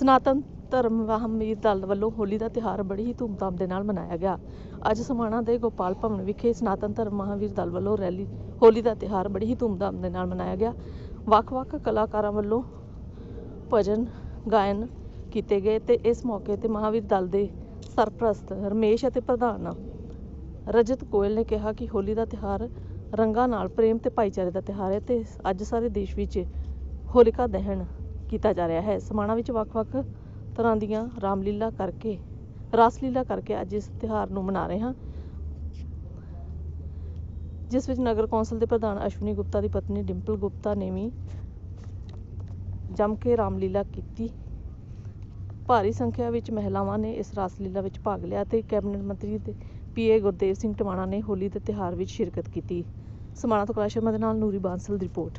ਸਨਾਤਨ ਧਰਮ ਵਾਹਮੀਰ ਦਲ ਵੱਲੋਂ ਹੋਲੀ ਦਾ ਤਿਉਹਾਰ ਬੜੀ ਹੀ ਧੂਮਧਾਮ ਦੇ ਨਾਲ ਮਨਾਇਆ ਗਿਆ। ਅੱਜ ਸਮਾਣਾ ਦੇ ਗੋਪਾਲ ਭਵਨ ਵਿਖੇ ਸਨਾਤਨ ਧਰਮ ਮਹਾਂਵੀਰ ਦਲ ਵੱਲੋਂ ਰੈਲੀ, ਹੋਲੀ ਦਾ ਤਿਉਹਾਰ ਬੜੀ ਹੀ ਧੂਮਧਾਮ ਦੇ ਨਾਲ ਮਨਾਇਆ ਗਿਆ। ਵੱਖ-ਵੱਖ ਕਲਾਕਾਰਾਂ ਵੱਲੋਂ ਭਜਨ, ਗਾਇਨ ਕੀਤੇ ਗਏ ਤੇ ਇਸ ਮੌਕੇ ਤੇ ਮਹਾਂਵੀਰ ਦਲ ਦੇ ਸਰਪ੍ਰਸਤ ਰਮੇਸ਼ ਅਤੇ ਪ੍ਰਧਾਨ ਰਜਤ ਗੋਇਲ ਨੇ ਕਿਹਾ ਕਿ ਹੋਲੀ ਦਾ ਤਿਉਹਾਰ ਰੰਗਾਂ ਨਾਲ ਪ੍ਰੇਮ ਤੇ ਭਾਈਚਾਰੇ ਦਾ ਤਿਉਹਾਰ ਹੈ ਤੇ ਅੱਜ ਸਾਰੇ ਦੇਸ਼ ਵਿੱਚ ਹੋਲਿਕਾ ਦਹਨ ਕੀਤਾ ਜਾ ਰਿਹਾ ਹੈ। ਸਮਾਣਾ ਵਿੱਚ ਵੱਖ-ਵੱਖ ਤਰ੍ਹਾਂ ਦੀਆਂ ਰਾਮਲੀਲਾ ਕਰਕੇ, ਰਾਸਲੀਲਾ ਕਰਕੇ ਅੱਜ ਇਸ ਤਿਉਹਾਰ ਨੂੰ ਮਨਾ ਰਹੇ ਹਾਂ। ਜਿਸ ਵਿੱਚ ਨਗਰ ਕੌਂਸਲ ਦੇ ਪ੍ਰਧਾਨ ਅਸ਼ਵਨੀ ਗੁਪਤਾ ਦੀ ਪਤਨੀ ਡਿੰਪਲ ਗੁਪਤਾ ਨੇ ਵੀ ਜੰਮ ਕੇ ਰਾਮਲੀਲਾ ਕੀਤੀ। ਭਾਰੀ ਸੰਖਿਆ ਵਿੱਚ ਮਹਿਲਾਵਾਂ ਨੇ ਇਸ ਰਾਸਲੀਲਾ ਵਿੱਚ ਭਾਗ ਲਿਆ ਤੇ ਕੈਬਨਿਟ ਮੰਤਰੀ ਤੇ ਪੀਏ ਗੁਰਦੇਵ ਸਿੰਘ ਟਮਾਣਾ ਨੇ ਹੋਲੀ ਦੇ ਤਿਉਹਾਰ ਵਿੱਚ ਸ਼ਿਰਕਤ ਕੀਤੀ। ਸਮਾਣਾ ਤੋਂ ਕੈਲਾਸ਼ ਸ਼ਰਮਾ ਦੇ ਨਾਲ ਨੂਰੀ ਬਾਂਸਲ ਦੀ ਰਿਪੋਰਟ।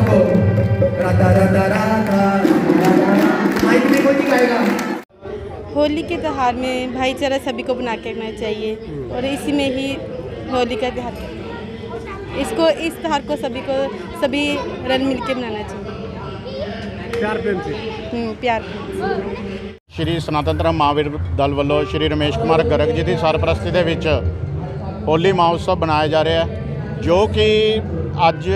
होली के त्यौहार में भाईचारा सभी को बना के रखना चाहिए और इसी में ही होली का त्यौहार इसको इस त्यौहार को सभी को सभी रल मिल के मनाना चाहिए ਪਿਆਰ ਪ੍ਰੇਮ ਸੀ हम्म, प्यार से। ਸ਼੍ਰੀ ਸਨਾਤਨ ਧਰਮ ਮਹਾਂਵੀਰ ਦਲ ਵੱਲੋਂ ਸ਼੍ਰੀ ਰਮੇਸ਼ ਕੁਮਾਰ ਗਰਗ ਜੀ ਦੀ ਸਰਪ੍ਰਸਤੀ ਦੇ ਵਿੱਚ ਹੋਲੀ ਮਹੋਤਸਵ ਬਣਾਇਆ ਜਾ ਰਿਹਾ ਹੈ ਜੋ ਕਿ ਅੱਜ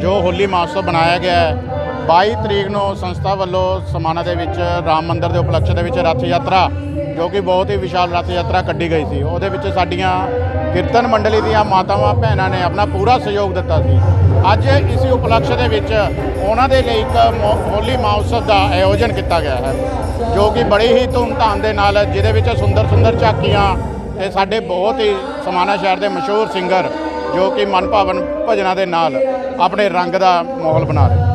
ਜੋ ਹੋਲੀ ਮਹੋਤਸਵ ਬਣਾਇਆ ਗਿਆ ਹੈ 22 ਤਰੀਕ ਨੂੰ ਸੰਸਥਾ ਵੱਲੋਂ ਸਮਾਣਾ ਦੇ ਵਿੱਚ ਰਾਮ ਮੰਦਿਰ ਦੇ ਉਪਲਕਸ਼ ਦੇ ਵਿੱਚ ਰੱਥ ਯਾਤਰਾ, ਜੋ ਕਿ ਬਹੁਤ ਹੀ ਵਿਸ਼ਾਲ ਰੱਥ ਯਾਤਰਾ ਕੱਢੀ ਗਈ ਸੀ। ਉਹਦੇ ਵਿੱਚ ਸਾਡੀਆਂ ਕੀਰਤਨ ਮੰਡਲੀ ਦੀਆਂ ਮਾਤਾਵਾਂ, ਭੈਣਾਂ ਨੇ ਆਪਣਾ ਪੂਰਾ ਸਹਿਯੋਗ ਦਿੱਤਾ ਸੀ। ਅੱਜ ਇਸੇ ਉਪਲਕਸ਼ ਦੇ ਵਿੱਚ ਉਹਨਾਂ ਦੇ ਲਈ ਇੱਕ ਮੋ- ਹੋਲੀ ਮਹੋਤਸਵ ਦਾ ਆਯੋਜਨ ਕੀਤਾ ਗਿਆ ਹੈ, ਜੋ ਕਿ ਬੜੀ ਹੀ ਧੂਮਧਾਮ ਦੇ ਨਾਲ ਜਿਹਦੇ ਵਿੱਚ ਸੁੰਦਰ ਸੁੰਦਰ ਝਾਕੀਆਂ ਤੇ ਸਾਡੇ ਬਹੁਤ ਹੀ ਸਮਾਨਾ ਸ਼ਹਿਰ ਦੇ ਮਸ਼ਹੂਰ ਸਿੰਗਰ ਜੋ ਕਿ ਮਨਭਾਵਨ ਭਜਨਾਂ ਦੇ ਨਾਲ ਆਪਣੇ ਰੰਗ ਦਾ ਮਾਹੌਲ ਬਣਾ ਰਹੇ